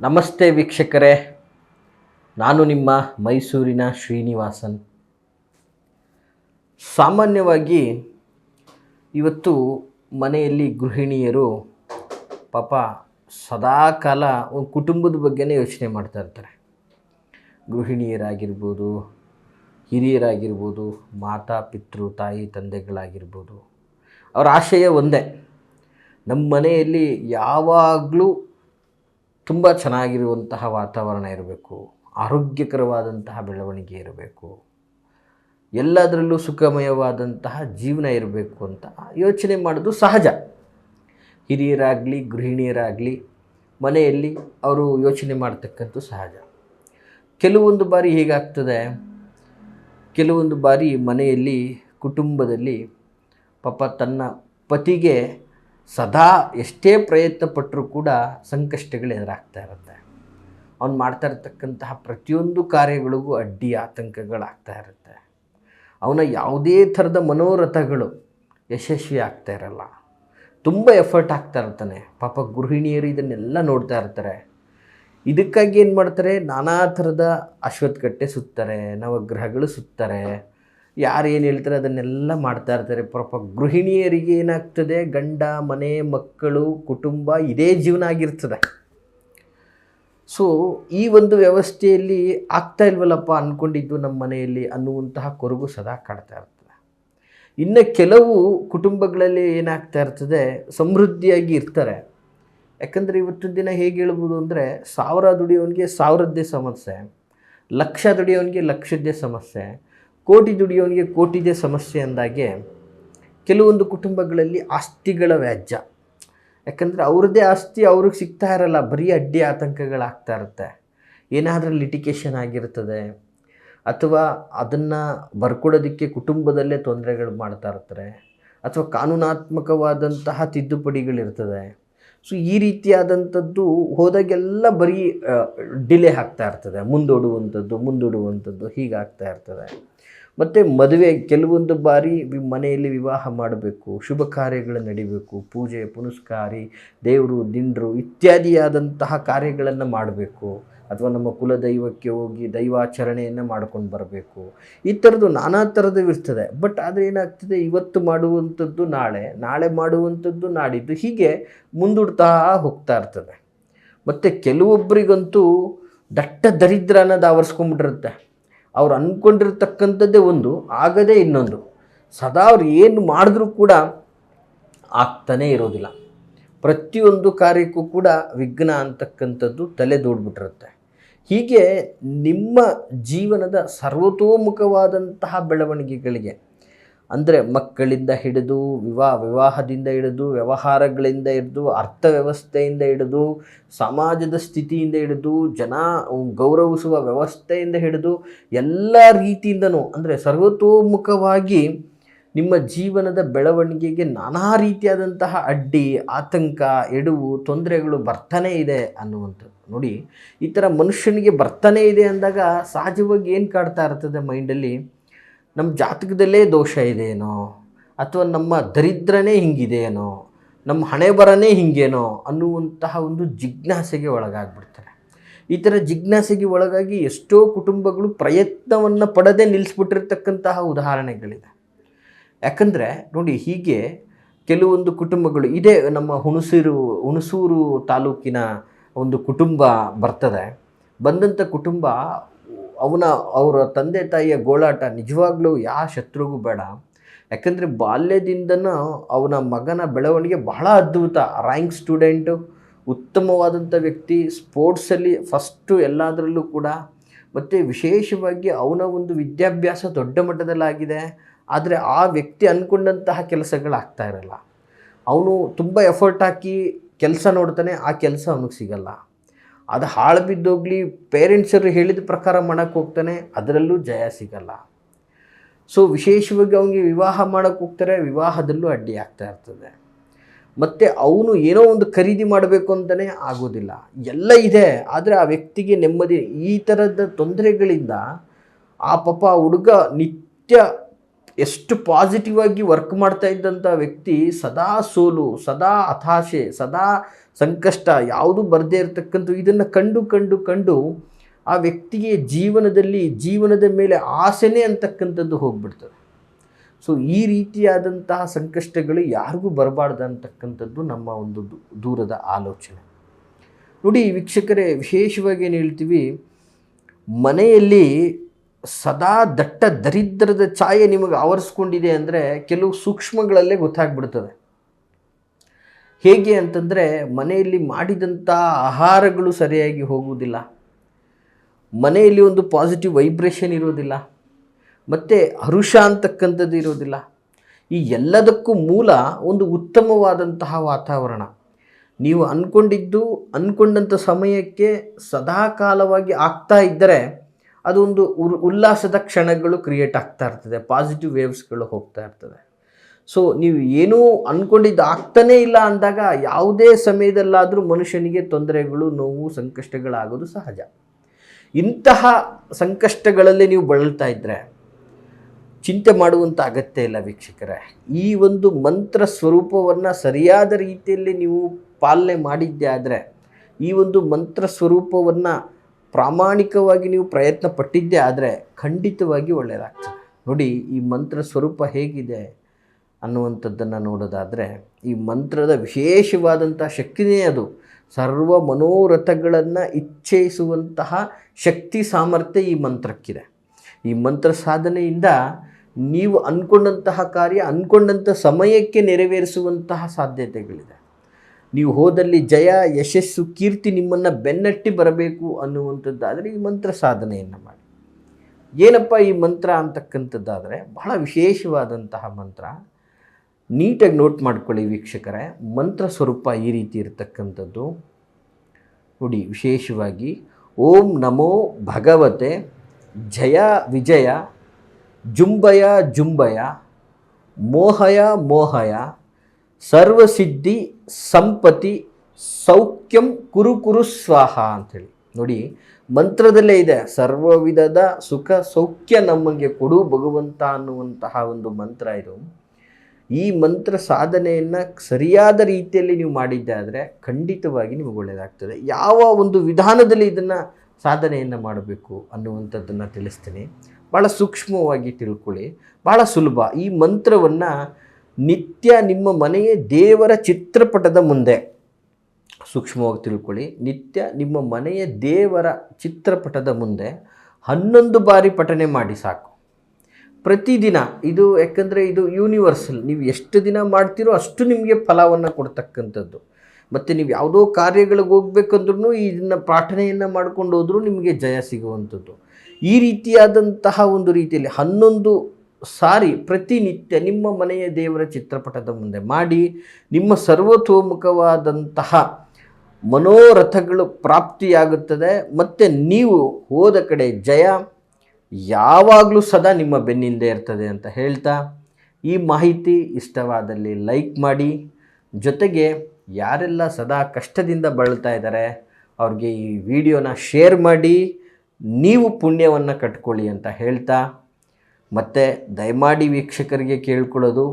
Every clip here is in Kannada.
ನಮಸ್ತೆ ವೀಕ್ಷಕರೇ. ನಾನು ನಿಮ್ಮ ಮೈಸೂರಿನ ಶ್ರೀನಿವಾಸನ್. ಸಾಮಾನ್ಯವಾಗಿ ಇವತ್ತು ಮನೆಯಲ್ಲಿ ಗೃಹಿಣಿಯರು ಪಾಪ ಸದಾಕಾಲ ಒಂದು ಕುಟುಂಬದ ಬಗ್ಗೆನೇ ಯೋಚನೆ ಮಾಡ್ತಾ ಇರ್ತಾರೆ. ಗೃಹಿಣಿಯರಾಗಿರ್ಬೋದು, ಹಿರಿಯರಾಗಿರ್ಬೋದು, ಮಾತಾ, ಪಿತೃ, ತಾಯಿ, ತಂದೆಗಳಾಗಿರ್ಬೋದು. ಅವರ ಆಶಯ ಒಂದೇ. ನಮ್ಮ ಮನೆಯಲ್ಲಿ ಯಾವಾಗಲೂ ತುಂಬ ಚೆನ್ನಾಗಿರುವಂತಹ ವಾತಾವರಣ ಇರಬೇಕು, ಆರೋಗ್ಯಕರವಾದಂತಹ ಬೆಳವಣಿಗೆ ಇರಬೇಕು, ಎಲ್ಲದರಲ್ಲೂ ಸುಖಮಯವಾದಂತಹ ಜೀವನ ಇರಬೇಕು ಅಂತ ಯೋಚನೆ ಮಾಡೋದು ಸಹಜ. ಹಿರಿಯರಾಗಲಿ, ಗೃಹಿಣಿಯರಾಗಲಿ, ಮನೆಯಲ್ಲಿ ಅವರು ಯೋಚನೆ ಮಾಡ್ತಕ್ಕಂಥ ಸಹಜ. ಕೆಲವೊಂದು ಬಾರಿ ಹೇಗಾಗ್ತದೆ, ಕೆಲವೊಂದು ಬಾರಿ ಮನೆಯಲ್ಲಿ, ಕುಟುಂಬದಲ್ಲಿ ಪಾಪ ತನ್ನ ಪತಿಗೆ ಸದಾ ಎಷ್ಟೇ ಪ್ರಯತ್ನ ಪಟ್ಟರೂ ಕೂಡ ಸಂಕಷ್ಟಗಳು ಎದುರಾಗ್ತಾ ಇರುತ್ತೆ. ಅವ್ನು ಮಾಡ್ತಾ ಇರತಕ್ಕಂತಹ ಪ್ರತಿಯೊಂದು ಕಾರ್ಯಗಳಿಗೂ ಅಡ್ಡಿ ಆತಂಕಗಳಾಗ್ತಾ ಇರುತ್ತೆ. ಅವನ ಯಾವುದೇ ಥರದ ಮನೋರಥಗಳು ಯಶಸ್ವಿ ಆಗ್ತಾ ಇರಲ್ಲ. ತುಂಬ ಎಫರ್ಟ್ ಆಗ್ತಾ ಇರ್ತಾನೆ. ಪಾಪ ಗೃಹಿಣಿಯರು ಇದನ್ನೆಲ್ಲ ನೋಡ್ತಾ ಇರ್ತಾರೆ. ಇದಕ್ಕಾಗಿ ಏನು ಮಾಡ್ತಾರೆ? ನಾನಾ ಥರದ ಅಶ್ವತ್ಥಕಟ್ಟೆ ಸುತ್ತಾರೆ, ನವಗ್ರಹಗಳು ಸುತ್ತಾರೆ. ಯಾರು ಏನು ಹೇಳ್ತಾರೆ ಅದನ್ನೆಲ್ಲ ಮಾಡ್ತಾ ಇರ್ತಾರೆ. ಪಾಪ ಗೃಹಿಣಿಯರಿಗೆ ಏನಾಗ್ತದೆ? ಗಂಡ, ಮನೆ, ಮಕ್ಕಳು, ಕುಟುಂಬ ಇದೇ ಜೀವನ ಆಗಿರ್ತದೆ. ಸೊ ಈ ಒಂದು ವ್ಯವಸ್ಥೆಯಲ್ಲಿ ಆಗ್ತಾ ಇಲ್ವಲ್ಲಪ್ಪ ಅಂದ್ಕೊಂಡಿದ್ದು ನಮ್ಮ ಮನೆಯಲ್ಲಿ ಅನ್ನುವಂತಹ ಕೊರಗು ಸದಾ ಕಾಡ್ತಾ ಇರ್ತದೆ. ಇನ್ನು ಕೆಲವು ಕುಟುಂಬಗಳಲ್ಲಿ ಏನಾಗ್ತಾ ಇರ್ತದೆ? ಸಮೃದ್ಧಿಯಾಗಿ ಇರ್ತಾರೆ. ಯಾಕಂದರೆ ಇವತ್ತಿನ ದಿನ ಹೇಗೆ ಹೇಳ್ಬೋದು ಅಂದರೆ ಸಾವಿರ ದುಡಿಯೋನಿಗೆ ಸಾವಿರದ್ದೇ ಸಮಸ್ಯೆ, ಲಕ್ಷ ದುಡಿಯೋನಿಗೆ ಲಕ್ಷದ್ದೇ ಸಮಸ್ಯೆ ಕೋಟಿ ದುಡಿಯೋನಿಗೆ ಕೋಟಿದೇ ಸಮಸ್ಯೆ ಅಂದಾಗೆ ಕೆಲವೊಂದು ಕುಟುಂಬಗಳಲ್ಲಿ ಆಸ್ತಿಗಳ ವ್ಯಾಜ್ಯ. ಯಾಕಂದರೆ ಅವ್ರದ್ದೇ ಆಸ್ತಿ ಅವ್ರಿಗೆ ಸಿಗ್ತಾ ಇರಲ್ಲ, ಬರೀ ಅಡ್ಡಿ ಆತಂಕಗಳಾಗ್ತಾ ಇರುತ್ತೆ. ಏನಾದರೂ ಲಿಟಿಕೇಷನ್ ಆಗಿರ್ತದೆ, ಅಥವಾ ಅದನ್ನು ಬರ್ಕೊಡೋದಕ್ಕೆ ಕುಟುಂಬದಲ್ಲೇ ತೊಂದರೆಗಳು ಮಾಡ್ತಾ ಇರ್ತಾರೆ, ಅಥವಾ ಕಾನೂನಾತ್ಮಕವಾದಂತಹ ತಿದ್ದುಪಡಿಗಳಿರ್ತದೆ. ಸೊ ಈ ರೀತಿಯಾದಂಥದ್ದು ಹೋದಾಗೆಲ್ಲ ಬರೀ ಡಿಲೇ ಆಗ್ತಾ ಇರ್ತದೆ. ಮುಂದೂಡುವಂಥದ್ದು ಮುಂದೂಡುವಂಥದ್ದು ಹೀಗಾಗ್ತಾ ಇರ್ತದೆ. ಮತ್ತು ಮದುವೆ ಕೆಲವೊಂದು ಬಾರಿ ಮನೆಯಲ್ಲಿ ವಿವಾಹ ಮಾಡಬೇಕು, ಶುಭ ಕಾರ್ಯಗಳು ನಡಿಬೇಕು, ಪೂಜೆ, ಪುನಸ್ಕಾರಿ, ದೇವರು, ದಿಂಡರು ಇತ್ಯಾದಿಯಾದಂತಹ ಕಾರ್ಯಗಳನ್ನು ಮಾಡಬೇಕು. ಅಥವಾ ನಮ್ಮ ಕುಲದೈವಕ್ಕೆ ಹೋಗಿ ದೈವಾಚರಣೆಯನ್ನು ಮಾಡ್ಕೊಂಡು ಬರಬೇಕು. ಈ ಥರದ್ದು ನಾನಾ ಥರದ್ದು ಇರ್ತದೆ. ಬಟ್ ಆದರೆ ಏನಾಗ್ತದೆ, ಇವತ್ತು ಮಾಡುವಂಥದ್ದು ನಾಳೆ ನಾಳೆ ಮಾಡುವಂಥದ್ದು ನಾಡಿದ್ದು ಹೀಗೆ ಮುಂದೂಡ್ತಾ ಹೋಗ್ತಾ ಇರ್ತದೆ. ಮತ್ತು ಕೆಲವೊಬ್ಬರಿಗಂತೂ ದಟ್ಟ ದರಿದ್ರ ಅನ್ನೋದು ಆವರಿಸ್ಕೊಂಡ್ಬಿಟ್ಟಿರುತ್ತೆ. ಅವ್ರು ಅಂದ್ಕೊಂಡಿರ್ತಕ್ಕಂಥದ್ದೇ ಒಂದು, ಆಗದೇ ಇನ್ನೊಂದು. ಸದಾ ಅವ್ರು ಏನು ಮಾಡಿದ್ರೂ ಕೂಡ ಆಗ್ತಾನೇ ಇರೋದಿಲ್ಲ. ಪ್ರತಿಯೊಂದು ಕಾರ್ಯಕ್ಕೂ ಕೂಡ ವಿಘ್ನ ಅಂತಕ್ಕಂಥದ್ದು ತಲೆದೋಡ್ಬಿಟ್ಟಿರುತ್ತೆ. ಹೀಗೆ ನಿಮ್ಮ ಜೀವನದ ಸರ್ವತೋಮುಖವಾದಂತಹ ಬೆಳವಣಿಗೆಗಳಿಗೆ, ಅಂದರೆ ಮಕ್ಕಳಿಂದ ಹಿಡಿದು, ವಿವಾಹ, ವಿವಾಹದಿಂದ ಹಿಡಿದು, ವ್ಯವಹಾರಗಳಿಂದ ಹಿಡಿದು, ಅರ್ಥವ್ಯವಸ್ಥೆಯಿಂದ ಹಿಡಿದು, ಸಮಾಜದ ಸ್ಥಿತಿಯಿಂದ ಹಿಡಿದು, ಜನ ಗೌರವಿಸುವ ವ್ಯವಸ್ಥೆಯಿಂದ ಹಿಡಿದು, ಎಲ್ಲ ರೀತಿಯಿಂದನೂ, ಅಂದರೆ ಸರ್ವತೋಮುಖವಾಗಿ ನಿಮ್ಮ ಜೀವನದ ಬೆಳವಣಿಗೆಗೆ ನಾನಾ ರೀತಿಯಾದಂತಹ ಅಡ್ಡಿ, ಆತಂಕ, ಎಡವು, ತೊಂದರೆಗಳು ಬರ್ತಾನೇ ಇದೆ ಅನ್ನುವಂಥದ್ದು. ನೋಡಿ, ಈ ಥರ ಮನುಷ್ಯನಿಗೆ ಬರ್ತಾನೇ ಇದೆ ಅಂದಾಗ ಸಹಜವಾಗಿ ಏನು ಕಾಡ್ತಾ ಇರ್ತದೆ ಮೈಂಡಲ್ಲಿ ನಮ್ಮ ಜಾತಕದಲ್ಲೇ ದೋಷ ಇದೆಯೇನೋ? ಅಥವಾ ನಮ್ಮ ದರಿದ್ರನೇ ಹಿಂಗಿದೆಯೇನೋ? ನಮ್ಮ ಹಣೆ ಬರನೇ ಹಿಂಗೇನೋ? ಅನ್ನುವಂತಹ ಒಂದು ಜಿಜ್ಞಾಸೆಗೆ ಒಳಗಾಗ್ಬಿಡ್ತಾರೆ. ಈ ಥರ ಜಿಜ್ಞಾಸೆಗೆ ಒಳಗಾಗಿ ಎಷ್ಟೋ ಕುಟುಂಬಗಳು ಪ್ರಯತ್ನವನ್ನು ಪಡದೆ ನಿಲ್ಲಿಸ್ಬಿಟ್ಟಿರ್ತಕ್ಕಂತಹ ಉದಾಹರಣೆಗಳಿದೆ. ಯಾಕಂದರೆ ನೋಡಿ ಹೀಗೆ ಕೆಲವೊಂದು ಕುಟುಂಬಗಳು, ಇದೇ ನಮ್ಮ ಹುಣಸೂರು ಹುಣಸೂರು ತಾಲೂಕಿನ ಒಂದು ಕುಟುಂಬ ಬರ್ತದೆ. ಬಂದಂಥ ಕುಟುಂಬ ಅವನ, ಅವರ ತಂದೆ ತಾಯಿಯ ಗೋಳಾಟ ನಿಜವಾಗ್ಲೂ ಯಾವ ಶತ್ರುಗೂ ಬೇಡ. ಯಾಕಂದರೆ ಬಾಲ್ಯದಿಂದನೂ ಅವನ ಮಗನ ಬೆಳವಣಿಗೆ ಬಹಳ ಅದ್ಭುತ. ರ್ಯಾಂಕ್ ಸ್ಟೂಡೆಂಟು ಉತ್ತಮವಾದಂಥ ವ್ಯಕ್ತಿ, ಸ್ಪೋರ್ಟ್ಸಲ್ಲಿ ಫಸ್ಟು ಎಲ್ಲದರಲ್ಲೂ ಕೂಡ. ಮತ್ತು ವಿಶೇಷವಾಗಿ ಅವನ ಒಂದು ವಿದ್ಯಾಭ್ಯಾಸ ದೊಡ್ಡ ಮಟ್ಟದಲ್ಲಾಗಿದೆ. ಆದರೆ ಆ ವ್ಯಕ್ತಿ ಅಂದ್ಕೊಂಡಂತಹ ಕೆಲಸಗಳಾಗ್ತಾ ಇರಲ್ಲ. ಅವನು ತುಂಬ ಎಫರ್ಟ್ ಹಾಕಿ ಕೆಲಸ ನೋಡ್ತಾನೆ, ಆ ಕೆಲಸ ಅವನಿಗೆ ಸಿಗಲ್ಲ. ಅದು ಹಾಳು ಬಿದ್ದೋಗ್ಲಿ ಪೇರೆಂಟ್ಸರು ಹೇಳಿದ ಪ್ರಕಾರ ಮಾಡೋಕ್ಕೆ ಹೋಗ್ತಾನೆ, ಅದರಲ್ಲೂ ಜಯ ಸಿಗಲ್ಲ. ಸೊ ವಿಶೇಷವಾಗಿ ಅವನಿಗೆ ವಿವಾಹ ಮಾಡೋಕ್ಕೆ ಹೋಗ್ತಾರೆ, ವಿವಾಹದಲ್ಲೂ ಅಡ್ಡಿ ಆಗ್ತಾ ಇರ್ತದೆ. ಮತ್ತು ಅವನು ಏನೋ ಒಂದು ಖರೀದಿ ಮಾಡಬೇಕು ಅಂತಲೇ ಆಗೋದಿಲ್ಲ. ಎಲ್ಲ ಇದೆ, ಆದರೆ ಆ ವ್ಯಕ್ತಿಗೆ ನೆಮ್ಮದಿ, ಈ ಥರದ ತೊಂದರೆಗಳಿಂದ ಆ ಪಾಪ ಹುಡುಗ ನಿತ್ಯ ಎಷ್ಟು ಪಾಸಿಟಿವ್ ಆಗಿ ವರ್ಕ್ ಮಾಡ್ತಾ ಇದ್ದಂಥ ವ್ಯಕ್ತಿ ಸದಾ ಸೋಲು, ಸದಾ ಹತಾಶೆ, ಸದಾ ಸಂಕಷ್ಟ, ಯಾವುದು ಬರದೇ ಇರತಕ್ಕಂಥ ಇದನ್ನು ಕಂಡು ಕಂಡು ಕಂಡು ಆ ವ್ಯಕ್ತಿಗೆ ಜೀವನದಲ್ಲಿ, ಜೀವನದ ಮೇಲೆ ಆಸೆನೇ ಅಂತಕ್ಕಂಥದ್ದು ಹೋಗ್ಬಿಡ್ತದೆ. ಸೊ ಈ ರೀತಿಯಾದಂತಹ ಸಂಕಷ್ಟಗಳು ಯಾರಿಗೂ ಬರಬಾರ್ದು ಅಂತಕ್ಕಂಥದ್ದು ನಮ್ಮ ಒಂದು ದೂರದ ಆಲೋಚನೆ. ನೋಡಿ, ವೀಕ್ಷಕರೇ, ವಿಶೇಷವಾಗಿ ಏನು ಹೇಳ್ತೀವಿ, ಮನೆಯಲ್ಲಿ ಸದಾ ದಟ್ಟ ದರಿದ್ರದ ಛಾಯೆ ನಿಮಗೆ ಆವರಿಸ್ಕೊಂಡಿದೆ ಅಂದರೆ ಕೆಲವು ಸೂಕ್ಷ್ಮಗಳಲ್ಲೇ ಗೊತ್ತಾಗ್ಬಿಡ್ತದೆ. ಹೇಗೆ ಅಂತಂದರೆ ಮನೆಯಲ್ಲಿ ಮಾಡಿದಂಥ ಆಹಾರಗಳು ಸರಿಯಾಗಿ ಹೋಗುವುದಿಲ್ಲ. ಮನೆಯಲ್ಲಿ ಒಂದು ಪಾಸಿಟಿವ್ ವೈಬ್ರೇಷನ್ ಇರೋದಿಲ್ಲ ಮತ್ತು ಹರುಷ ಅಂತಕ್ಕಂಥದ್ದು ಇರೋದಿಲ್ಲ ಈ ಎಲ್ಲದಕ್ಕೂ ಮೂಲ ಒಂದು ಉತ್ತಮವಾದಂತಹ ವಾತಾವರಣ. ನೀವು ಅಂದ್ಕೊಂಡಿದ್ದು ಅಂದ್ಕೊಂಡಂಥ ಸಮಯಕ್ಕೆ ಸದಾಕಾಲವಾಗಿ ಆಗ್ತಾ ಇದ್ದರೆ ಅದೊಂದು ಉರ್- ಉಲ್ಲಾಸದ ಕ್ಷಣಗಳು ಕ್ರಿಯೇಟ್ ಆಗ್ತಾ ಇರ್ತದೆ. ಪಾಸಿಟಿವ್ ವೇವ್ಸ್ಗಳು ಹೋಗ್ತಾ ಇರ್ತದೆ. ಸೊ ನೀವು ಏನೂ ಅಂದ್ಕೊಂಡಿದ್ದು ಆಗ್ತಾನೇ ಇಲ್ಲ ಅಂದಾಗ ಯಾವುದೇ ಸಮಯದಲ್ಲಾದರೂ ಮನುಷ್ಯನಿಗೆ ತೊಂದರೆಗಳು, ನೋವು, ಸಂಕಷ್ಟಗಳಾಗೋದು ಸಹಜ. ಇಂತಹ ಸಂಕಷ್ಟಗಳಲ್ಲಿ ನೀವು ಬಳಲ್ತಾ ಇದ್ದರೆ ಚಿಂತೆ ಮಾಡುವಂಥ ಅಗತ್ಯ ಇಲ್ಲ ವೀಕ್ಷಕರೇ. ಈ ಒಂದು ಮಂತ್ರ ಸ್ವರೂಪವನ್ನು ಸರಿಯಾದ ರೀತಿಯಲ್ಲಿ ನೀವು ಪಾಲನೆ ಮಾಡಿದ್ದೆ ಆದರೆ ಈ ಒಂದು ಮಂತ್ರ ಸ್ವರೂಪವನ್ನು ಪ್ರಾಮಾಣಿಕವಾಗಿ ನೀವು ಪ್ರಯತ್ನ ಪಟ್ಟಿದ್ದೇ ಆದರೆ ಖಂಡಿತವಾಗಿ ಒಳ್ಳೆಯದಾಗ್ತದೆ ನೋಡಿ, ಈ ಮಂತ್ರ ಸ್ವರೂಪ ಹೇಗಿದೆ ಅನ್ನುವಂಥದ್ದನ್ನು ನೋಡೋದಾದರೆ, ಈ ಮಂತ್ರದ ವಿಶೇಷವಾದಂಥ ಶಕ್ತಿನೇ ಅದು. ಸರ್ವ ಮನೋರಥಗಳನ್ನು ಇಚ್ಛಿಸುವಂತಹ ಶಕ್ತಿ ಸಾಮರ್ಥ್ಯ ಈ ಮಂತ್ರಕ್ಕಿದೆ. ಈ ಮಂತ್ರ ಸಾಧನೆಯಿಂದ ನೀವು ಅಂದ್ಕೊಂಡಂತಹ ಕಾರ್ಯ ಅಂದ್ಕೊಂಡಂಥ ಸಮಯಕ್ಕೆ ನೆರವೇರಿಸುವಂತಹ ಸಾಧ್ಯತೆಗಳಿದೆ. ನೀವು ಹೋದಲ್ಲಿ ಜಯ, ಯಶಸ್ಸು, ಕೀರ್ತಿ ನಿಮ್ಮನ್ನು ಬೆನ್ನಟ್ಟಿ ಬರಬೇಕು ಅನ್ನುವಂಥದ್ದಾದರೆ ಈ ಮಂತ್ರ ಸಾಧನೆಯನ್ನು ಮಾಡಿ. ಏನಪ್ಪ ಈ ಮಂತ್ರ ಅಂತಕ್ಕಂಥದ್ದಾದರೆ ಬಹಳ ವಿಶೇಷವಾದಂತಹ ಮಂತ್ರ. ನೀಟಾಗಿ ನೋಟ್ ಮಾಡ್ಕೊಳ್ಳಿ ವೀಕ್ಷಕರೇ, ಮಂತ್ರ ಸ್ವರೂಪ ಈ ರೀತಿ ಇರತಕ್ಕಂಥದ್ದು. ನೋಡಿ, ವಿಶೇಷವಾಗಿ ಓಂ ನಮೋ ಭಗವತೆ, ಜಯ ವಿಜಯ, ಜುಂಬಯ ಜುಂಬಯ, ಮೋಹಯ ಮೋಹಯ ಸರ್ವಸಿದ್ಧಿ ಸಂಪತಿ ಸೌಖ್ಯಂ, ಕುರು ಕುರು ಸ್ವಾಹ ಅಂಥೇಳಿ. ನೋಡಿ, ಮಂತ್ರದಲ್ಲೇ ಇದೆ ಸರ್ವ ವಿಧದ ಸುಖ, ಸೌಖ್ಯ ನಮಗೆ ಕೊಡು ಭಗವಂತ ಅನ್ನುವಂತಹ ಒಂದು ಮಂತ್ರ ಇದು. ಈ ಮಂತ್ರ ಸಾಧನೆಯನ್ನು ಸರಿಯಾದ ರೀತಿಯಲ್ಲಿ ನೀವು ಮಾಡಿದ್ದಾದರೆ ಖಂಡಿತವಾಗಿ ನಿಮಗೆ ಒಳ್ಳೆಯದಾಗ್ತದೆ ಯಾವ ಒಂದು ವಿಧಾನದಲ್ಲಿ ಇದನ್ನು ಸಾಧನೆಯನ್ನು ಮಾಡಬೇಕು ಅನ್ನುವಂಥದ್ದನ್ನು ತಿಳಿಸ್ತೀನಿ. ಭಾಳ ಸೂಕ್ಷ್ಮವಾಗಿ ತಿಳ್ಕೊಳ್ಳಿ. ಭಾಳ ಸುಲಭ. ಈ ಮಂತ್ರವನ್ನು ನಿತ್ಯ ನಿಮ್ಮ ಮನೆಯ ದೇವರ ಚಿತ್ರಪಟದ ಮುಂದೆ. ಸೂಕ್ಷ್ಮವಾಗಿ ತಿಳ್ಕೊಳ್ಳಿ. ನಿತ್ಯ ನಿಮ್ಮ ಮನೆಯ ದೇವರ ಚಿತ್ರಪಟದ ಮುಂದೆ ಹನ್ನೊಂದು ಬಾರಿ ಪಠನೆ ಮಾಡಿ ಸಾಕು. ಪ್ರತಿದಿನ ಇದು ಯಾಕಂದರೆ ಇದು ಯೂನಿವರ್ಸಲ್ ನೀವು ಎಷ್ಟು ದಿನ ಮಾಡ್ತೀರೋ ಅಷ್ಟು ನಿಮಗೆ ಫಲವನ್ನು ಕೊಡ್ತಕ್ಕಂಥದ್ದು. ಮತ್ತು ನೀವು ಯಾವುದೋ ಕಾರ್ಯಗಳಿಗೆ ಹೋಗ್ಬೇಕಂದ್ರೂ ಇದನ್ನು ಪ್ರಾರ್ಥನೆಯನ್ನು ಮಾಡ್ಕೊಂಡು ಹೋದರೂ ನಿಮಗೆ ಜಯ ಸಿಗುವಂಥದ್ದು. ಈ ರೀತಿಯಾದಂತಹ ಒಂದು ರೀತಿಯಲ್ಲಿ ಹನ್ನೊಂದು ಸಾರಿ, ಪ್ರತಿನಿತ್ಯ ನಿಮ್ಮ ಮನೆಯ ದೇವರ ಚಿತ್ರಪಟದ ಮುಂದೆ ಮಾಡಿ, ನಿಮ್ಮ ಸರ್ವತೋಮುಖವಾದಂತಹ ಮನೋರಥಗಳು ಪ್ರಾಪ್ತಿಯಾಗುತ್ತದೆ. ಮತ್ತು ನೀವು ಹೋದ ಕಡೆ ಜಯ ಯಾವಾಗಲೂ ಸದಾ ನಿಮ್ಮ ಬೆನ್ನಿಂದೆ ಇರ್ತದೆ ಅಂತ ಹೇಳ್ತಾ, ಈ ಮಾಹಿತಿ ಇಷ್ಟವಾದಲ್ಲಿ ಲೈಕ್ ಮಾಡಿ. ಜೊತೆಗೆ ಯಾರೆಲ್ಲ ಸದಾ ಕಷ್ಟದಿಂದ ಬಳಲ್ತಾ ಇದ್ದಾರೆ, ಅವ್ರಿಗೆ ಈ ವಿಡಿಯೋನ ಶೇರ್ ಮಾಡಿ, ನೀವು ಪುಣ್ಯವನ್ನು ಕಟ್ಕೊಳ್ಳಿ ಅಂತ ಹೇಳ್ತಾ. ಮತ್ತು ದಯಮಾಡಿ ವೀಕ್ಷಕರಿಗೆ ಕೇಳ್ಕೊಳ್ಳೋದು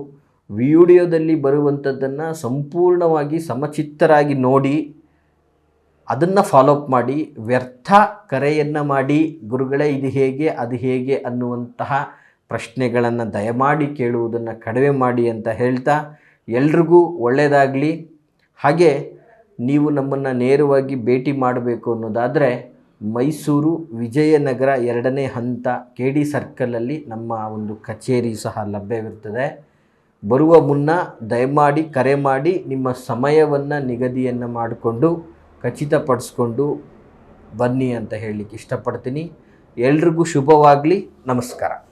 ವಿಡಿಯೋದಲ್ಲಿ ಬರುವಂಥದ್ದನ್ನು ಸಂಪೂರ್ಣವಾಗಿ ಸಮಚಿತ್ತರಾಗಿ ನೋಡಿ, ಅದನ್ನು ಫಾಲೋಅಪ್ ಮಾಡಿ, ವ್ಯರ್ಥ ಕರೆಯನ್ನು ಮಾಡಿ, ಗುರುಗಳೇ ಇದು ಹೇಗೆ, ಅದು ಹೇಗೆ ಅನ್ನುವಂತಹ ಪ್ರಶ್ನೆಗಳನ್ನು ದಯಮಾಡಿ ಕೇಳುವುದನ್ನು ಕಡಿಮೆ ಮಾಡಿ ಅಂತ ಹೇಳ್ತಾ, ಎಲ್ರಿಗೂ ಒಳ್ಳೆಯದಾಗಲಿ ಹಾಗೆ, ನೀವು ನಮ್ಮನ್ನು ನೇರವಾಗಿ ಭೇಟಿ ಮಾಡಬೇಕು ಅನ್ನೋದಾದರೆ ಮೈಸೂರು ವಿಜಯನಗರ ಎರಡನೇ ಹಂತ ಕೆ ಡಿ ಸರ್ಕಲಲ್ಲಿ ನಮ್ಮ ಒಂದು ಕಚೇರಿ ಸಹ ಲಭ್ಯವಿರ್ತದೆ ಬರುವ ಮುನ್ನ ದಯಮಾಡಿ ಕರೆ ಮಾಡಿ ನಿಮ್ಮ ಸಮಯವನ್ನು ನಿಗದಿಯನ್ನು ಮಾಡಿಕೊಂಡು ಖಚಿತಪಡಿಸ್ಕೊಂಡು ಬನ್ನಿ ಅಂತ ಹೇಳಲಿಕ್ಕೆ ಇಷ್ಟಪಡ್ತೀನಿ. ಎಲ್ರಿಗೂ ಶುಭವಾಗಲಿ. ನಮಸ್ಕಾರ.